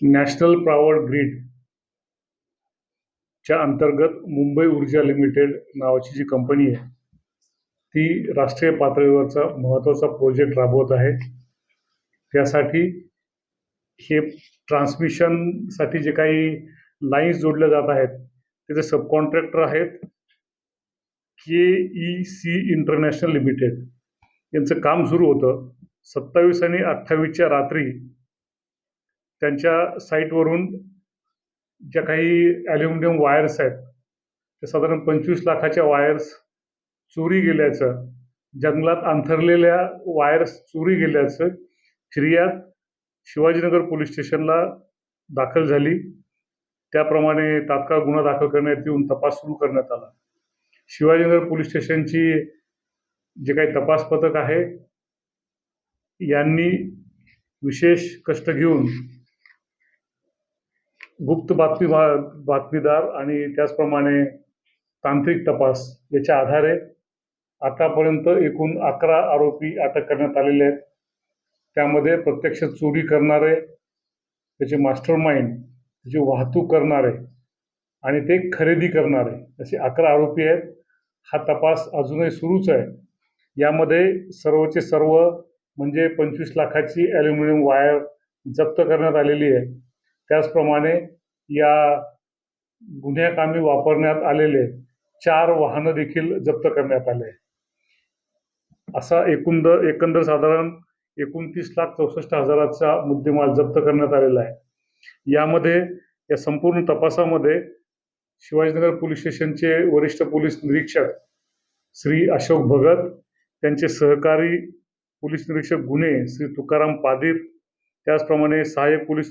National power grid च्या अंतर्गत मुंबई ऊर्जा लिमिटेड नावाची जी कंपनी आहे ती राष्ट्रीय पातळीवरचा महत्त्वाचा प्रोजेक्ट राबवत आहे. त्यासाठी हे ट्रान्समिशनसाठी जे काही लाईन्स जोडल्या जात आहेत त्याचे सबकॉन्ट्रॅक्टर आहेत K E C international limited यांचं काम सुरू होतं सत्तावीस आणि अठ्ठावीसच्या रात्री त्यांच्या साईटवरून ज्या काही ॲल्युमिनियम वायर्स आहेत त्या साधारण पंचवीस लाखाच्या वायर्स चोरी गेल्याचं जंगलात अंथरलेल्या वायर्स चोरी गेल्याचं फिर्याद शिवाजीनगर पोलीस स्टेशनला दाखल झाली. त्याप्रमाणे तात्काळ गुन्हा दाखल करण्यात येऊन तपास सुरू करण्यात आला. शिवाजीनगर पोलीस स्टेशनची जे काही तपास पथक आहे यांनी विशेष कष्ट घेऊन गुप्त बातमी बातमीदार आणि त्याचप्रमाणे तांत्रिक तपास याच्या आधारे आतापर्यंत एकूण अकरा आरोपी अटक करण्यात आलेले आहेत. त्यामध्ये प्रत्यक्ष चोरी करणारे त्याचे मास्टर माइंड त्याची वाहतूक करणारे आणि ते खरेदी करणारे असे अकरा आरोपी आहेत. हा तपास अजूनही सुरूच आहे. यामध्ये सर्वचे सर्व म्हणजे पंचवीस लाखाची ॲल्युमिनियम वायर जप्त करण्यात आलेली आहे. त्याचप्रमाणे या गुन्ह्याकामी वापरण्यात आलेले चार वाहनं देखील जप्त करण्यात आले. असा एकूण एकंदर साधारण एकोणतीस लाख चौसष्ट हजाराचा मुद्देमाल जप्त करण्यात आलेला आहे. यामध्ये या संपूर्ण तपासामध्ये शिवाजीनगर पोलीस स्टेशनचे वरिष्ठ पोलीस निरीक्षक श्री अशोक भगत त्यांचे सहकारी पोलीस निरीक्षक गुन्हे श्री तुकाराम पादीर त्याचप्रमाणे सहाय्यक पोलीस